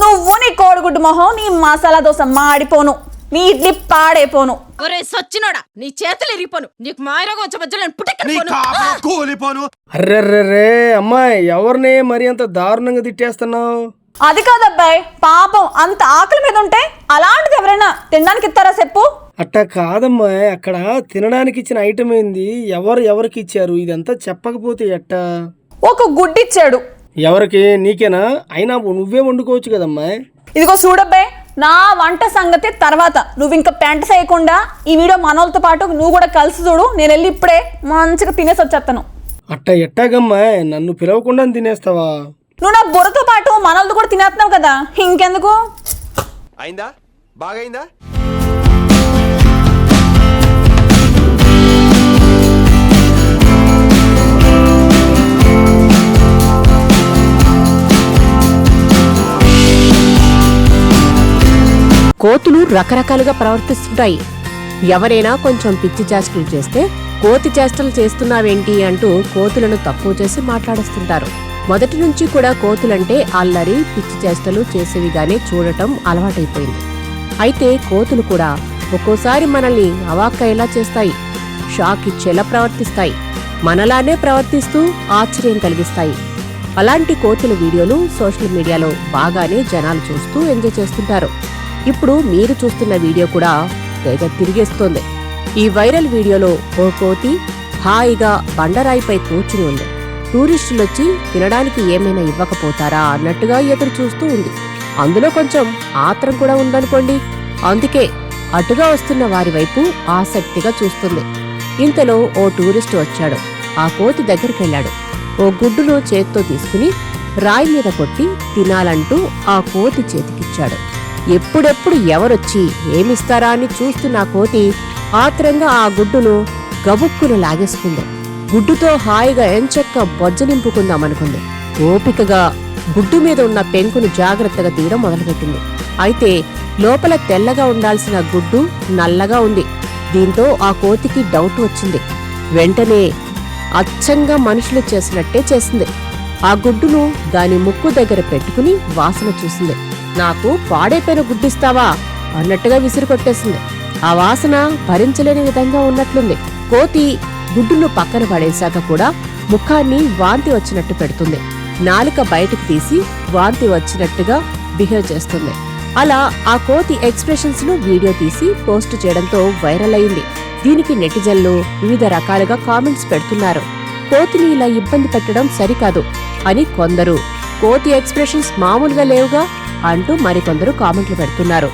నువ్వు నీ కోడిగుడ్డు మొహం నీ మసాలా దోశ మాడిపోను. నీ ఇడ్లీ పాడైపోను. ఒరే సచ్చినోడా నీ చేతులు ఇరిగిపోను. నీకు మాయరోగం వచ్చే మధ్యలో నేను నీ పుట్టెక్కడిపోను కాపురం కూలిపోను. అర్రెర్రెర్రే అమ్మాయి ఎవరిని మరి అంత దారుణంగా తిట్టేస్తున్నావు? అది కాదబ్బాయి పాపం అంత ఆకలి మీద ఉంటే అలాంటిది ఎవరైనా తినడానికి ఇస్తారా చెప్పు? అట్టా కాదమ్మా అక్కడ తినడానికి ఇచ్చిన ఐటమ్ ఏంది? ఎవరు ఎవరికి ఇచ్చారు? ఇదంతా చెప్పకపోతే ఎట్టా? ఒక గుడ్డిచ్చాడు. ఎవరికి? నీకేనా? అయినా నువ్వే వండుకోవచ్చు కదమ్మా ఇదిగో చూడబ్బాయి నా వంట సంగతి తర్వాత. నువ్వు ఇంకా పెంట చేయకుండా ఈ వీడియో మనోళ్ళతో పాటు నువ్వు కూడా కలిసి చూడు. నేను వెళ్ళి ఇప్పుడే మంచిగా తినేసి వచ్చేస్తాను అట్ట ఎట్టాగమ్మా నన్ను పిలవకుండా తినేస్తావా? నువ్వు నా బుర్రతో పాటు మనోళ్ళతో కూడా తినేస్తున్నావు కదా. ఇంకెందుకు? అయిందా? బాగైందా కోతులు రకరకాలుగా ప్రవర్తిస్తుంటాయి. ఎవరైనా కొంచెం పిచ్చి చేష్టలు చేస్తే కోతి చేష్టలు చేస్తున్నావేంటి అంటూ కోతులను తక్కువ చేసి మాట్లాడేస్తుంటారు. మొదటి నుంచి కూడా కోతులంటే అల్లరి పిచ్చి చేష్టలు చేసేవిగానే చూడటం అలవాటైపోయింది. అయితే కోతులు కూడా ఒక్కోసారి మనల్ని అవాక్కయ్యేలా చేస్తాయి. షాక్ ఇచ్చేలా ప్రవర్తిస్తాయి. మనలానే ప్రవర్తిస్తూ ఆశ్చర్యం కలిగిస్తాయి. అలాంటి కోతుల వీడియోలు సోషల్ మీడియాలో బాగానే జనాలు చూస్తూ ఎంజాయ్ చేస్తుంటారు. ఇప్పుడు మీరు చూస్తున్న వీడియో కూడా తెగ తిరిగేస్తోంది. ఈ వైరల్ వీడియోలో ఓ కోతి హాయిగా బండరాయిపై కూర్చుని ఉంది. టూరిస్టులొచ్చి తినడానికి ఏమైనా ఇవ్వకపోతారా అన్నట్టుగా ఎదురు చూస్తూ ఉంది. అందులో కొంచెం ఆత్రం కూడా ఉందనుకోండి. అందుకే అటుగా వస్తున్న వారి వైపు ఆసక్తిగా చూస్తుంది. ఇంతలో ఓ టూరిస్టు వచ్చాడు. ఆ కోతి దగ్గరికెళ్ళాడు. ఓ గుడ్డును చేత్తో తీసుకుని రాయి మీద కొట్టి తినాలంటూ ఆ కోతి చేతికిచ్చాడు. ఎప్పుడెప్పుడు ఎవరొచ్చి ఏమిస్తారా అని చూస్తున్న కోతి ఆత్రంగా ఆ గుడ్డును గబుక్కును లాగేసుకుంది. గుడ్డుతో హాయిగా ఎంచక్క బొజ్జనింపుకుందామనుకుంది ఓపికగా గుడ్డు మీద ఉన్న పెంకును జాగ్రత్తగా తీయడం మొదలుపెట్టింది. అయితే లోపల తెల్లగా ఉండాల్సిన గుడ్డు నల్లగా ఉంది. దీంతో ఆ కోతికి డౌట్ వచ్చింది. వెంటనే అచ్చంగా మనుషులు చేసినట్టే చేసింది. ఆ గుడ్డును దాని ముక్కు దగ్గర పెట్టుకుని వాసన చూసింది. నాకు పాడైపోయిన గుడ్డిస్తావా? అన్నట్టుగా విసిరి కొట్టేసింది ఆ వాసన భరించలేని విధంగా ఉన్నట్లుంది. కోతి గుడ్డును పక్కన పడేశాక కూడా ముఖాన్ని వాంతి వచ్చినట్టు పెడుతుంది. నాలుక బయటకు తీసి వాంతి వచ్చినట్టుగా బిహేవ్ చేస్తుంది. అలా ఆ కోతి ఎక్స్ప్రెషన్స్ను వీడియో తీసి పోస్ట్ చేయడంతో వైరల్ అయింది. దీనికి నెటిజన్లు వివిధ రకాలుగా కామెంట్స్ పెడుతున్నారు. కోతిని ఇలా ఇబ్బంది పెట్టడం సరికాదు. అని కొందరు. కోతి ఎక్స్ప్రెషన్స్ మామూలుగా లేవుగా అంటూ మరికొందరు కామెంట్లు పెడుతున్నారు.